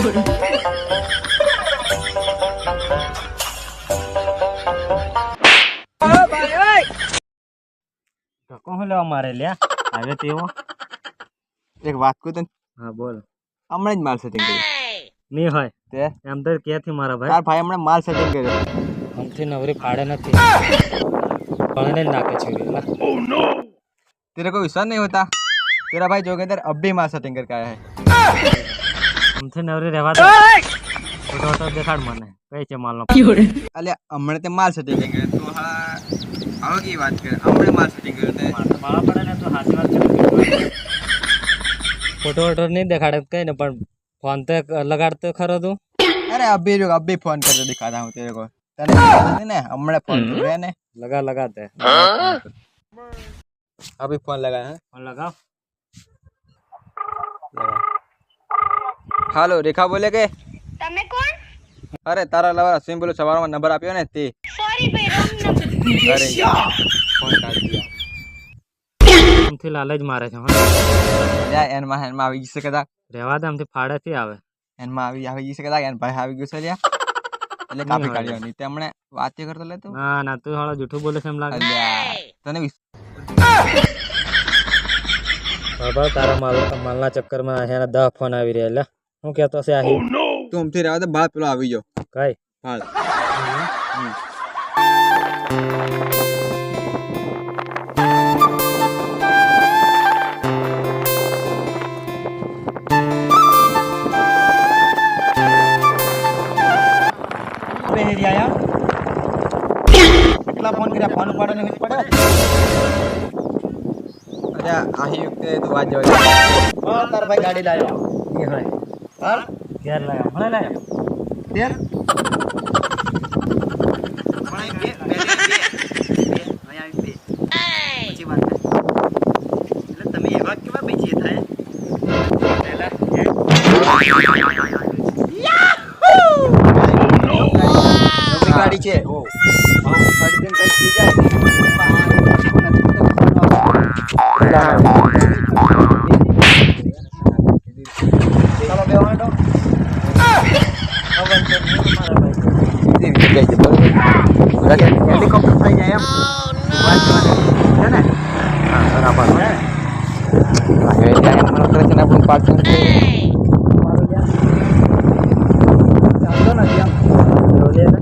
મૂળ ધક્કો લેવા મારે લ્યા? આવે તેવો એક વાત કહું તને? હા બોલ. હમણાં જ માલ સેટિંગ કર્યું. નહીં હોય? તે? એમ તો ક્યાંથી મારા ભાઈ? તાર ભાઈ હમણાં માલ સેટિંગ કર્યો. હમથી નવરી ફાડે નથી. નાખે છે ઓ oh, કોઈ વિશ્વાસ નહીં હોતા? તેરા ભાઈ જોગેન્દર અબ માલ સેટિંગ કરકે હે. Ah! અમથે નવરી રહેવા દે. ફોટો તો દેખાડ મને. કઈ છે માલનો? અલે હમણે તે માલ સેટિંગ કરે તો હા હવે કી વાત કરે? હમણે માલ સેટિંગ કરે તે. મારા પડે ને તો હાથ વાત છે ફોટો વોટો નહીં દેખાડે કઈ ને પણ ફોન તો લગાડતો ખરો તું. અરે અભી અભી ફોન કરતો દેખાતા હું તેરે ને? હમણે ફોન લગા લગા તે. અભી ફોન લગા ફોન લગાવ. હાલો રેખા બોલે કે? તમે કોણ? અરે તારા લવા સિમ બોલો સવારમાં નંબર આપ્યો ને તે. સોરી ભાઈ રોંગ નંબર અરે ફોન કાઢી દીધો આમથી લાલચ મારે છે હો. જા એનમાં એનમાં આવી જશે કદા રહેવા દે આમથી ફાડેથી આવે. એનમાં આવી આવી જશે કદા એન ભાઈ આવી ગયું છે લ્યા. એટલે કાપી કાઢ્યો નહીં. તેમણે વાત કરતો લેતો ના ના તું હાલો જૂઠું બોલે છે એમ લાગે. તને બાબા તારા માલ માલના ચક્કરમાં એના દહ ફોન આવી રહ્યા એટલે હું કહેતો છે આહી તું અમથી રહેવા દે બાદ પેલો આવી ગયો. કઈ? હાલ. હમ. કેટલા ફોન કર્યા? ફોન ઉપાડો ને પડ્યો અરે આહી વખતે તું વાત જવા તાર ભાઈ ગાડી લાવ્યો એ હોય. હાલ. ઘેર લાવ્યો મને લાવ્યો ગાડી છે. હેલિકોપ્ટર થઈ જાય? về giùm tôi. Để, để, để con cầm tay nhà em. Ờ,